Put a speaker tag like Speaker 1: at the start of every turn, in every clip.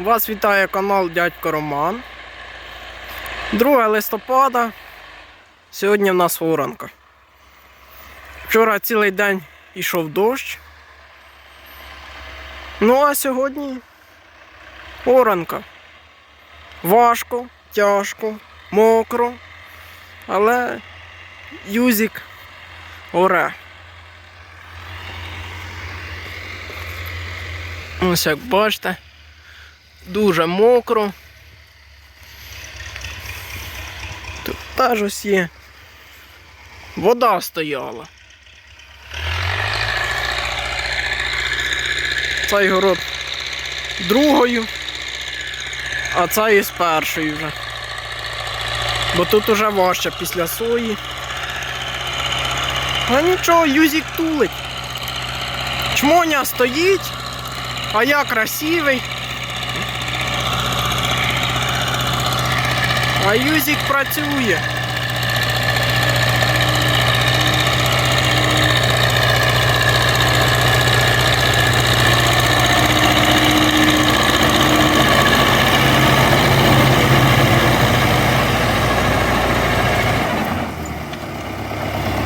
Speaker 1: Вас вітає канал Дядько Роман. 2 листопада. Сьогодні в нас воронка. Вчора цілий день йшов дощ. Ну а сьогодні оранка. Важко, тяжко, мокро. Але юзик оре. Ось як бачите, дуже мокро. Тут теж ось є. Вода стояла. Цей город другою, а цей із першою вже. Бо тут уже важче після сої. А нічого, юзик тулить. Чмоня стоїть. А я красивий. А Юзик працює.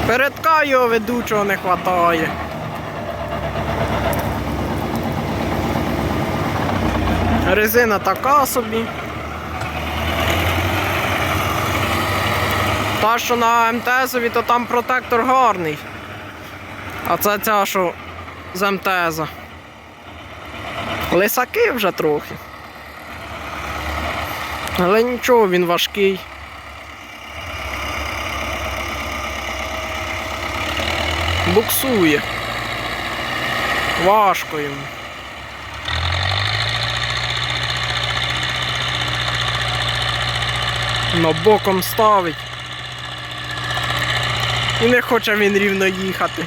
Speaker 1: Передка його ведучого не вистачає. Резина така собі. Та, що на МТСові, то там протектор гарний. А це ця, що з МТСа. Лисаки вже трохи. Але нічого, він важкий. Буксує. Важко йому. Но боком ставить. І не хоче він рівно їхати.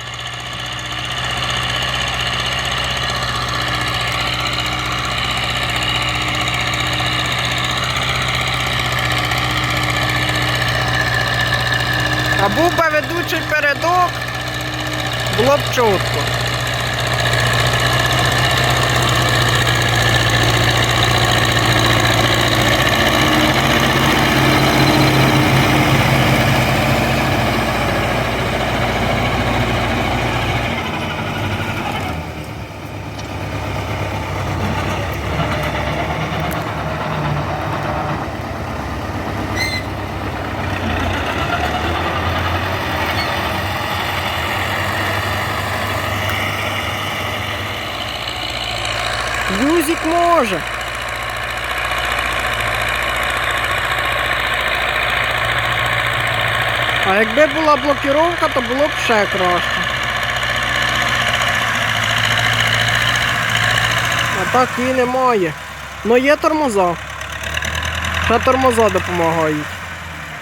Speaker 1: А був би ведучий передок, було б чітко. Юзик може. А якби була блокіровка, то було б ще краще. А так і немає. Ну є тормоза. Ще тормоза допомагають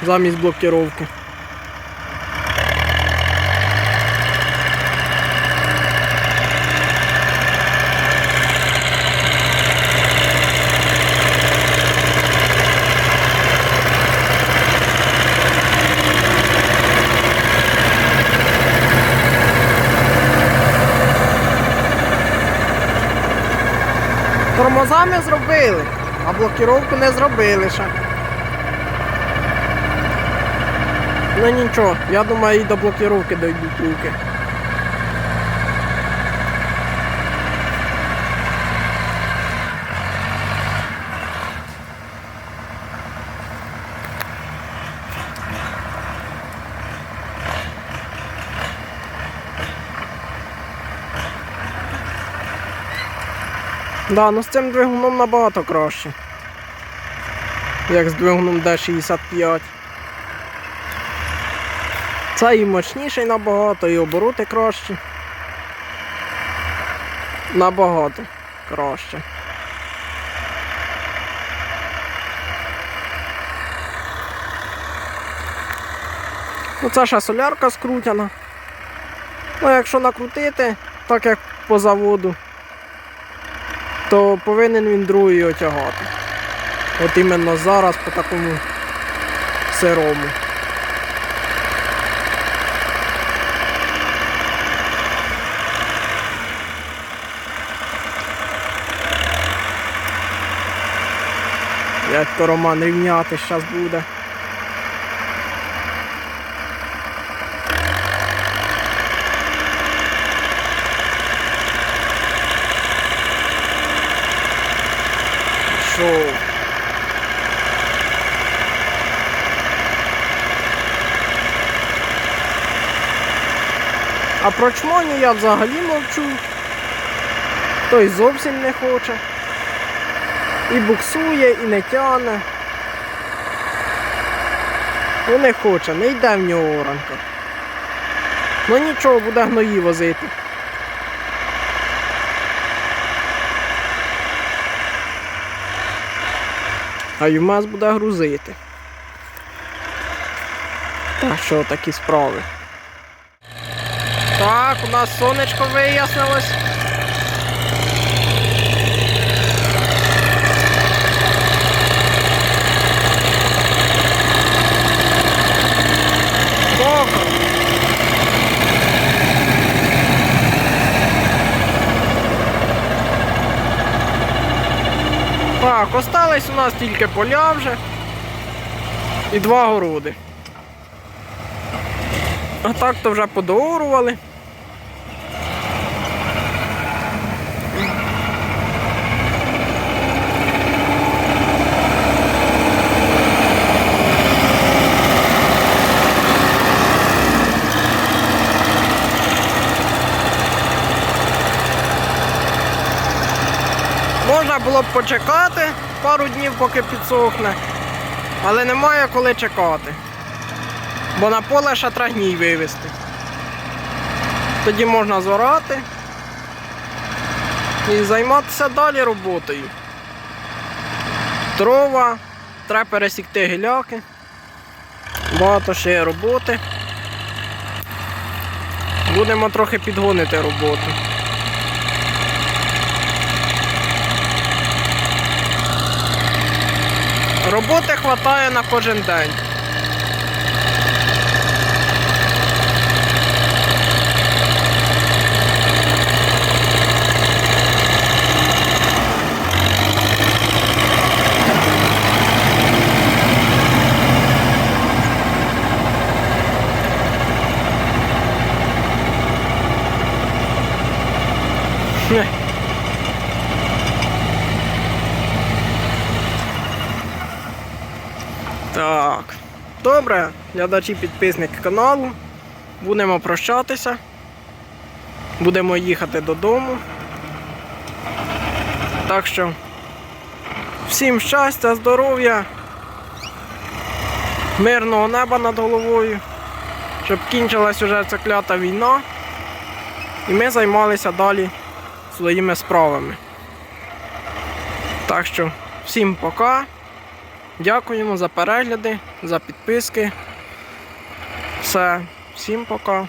Speaker 1: замість блокіровки. Тормоза ми зробили, а блокіровку не зробили ще. Ну нічого, я думаю і до блокіровки дойдуть руки. Да, ну з цим двигуном набагато краще. Як з двигуном D65. Це і мощніший набагато, і обороти кращі. Набагато краще. Ну це ще солярка скрутяна. Ну якщо накрутити, так як по заводу, то повинен він другий отягати. От іменно зараз по такому сирому. Дядько Роман рівняти зараз буде. Що? А про чмоні я взагалі мовчу. Той зовсім не хоче. І буксує, і не тяне. Ну не хоче, не йде в нього оранка. Ну нічого, буде гної возити. А ЮМАЗ буде грузити. Так що такі справи. Так, у нас сонечко вияснилось. Так, остались у нас тільки поля вже і два городи. А так то вже подоорували. Можна було б почекати пару днів, поки підсохне, але немає коли чекати. Бо на поле ще треба гній вивезти. Тоді можна зорати і займатися далі роботою. Дрова, треба пересікти гіляки. Багато ще є роботи. Будемо трохи підгонити роботу. Роботи вистачає на кожен день. Хе. Так. Добре, глядачі підписники каналу. Будемо прощатися. Будемо їхати додому. Так що всім щастя, здоров'я, мирного неба над головою, щоб кінчилась уже ця клята війна. І ми займалися далі своїми справами. Так що всім пока. Дякуємо за перегляди, за підписки. Все, всім пока.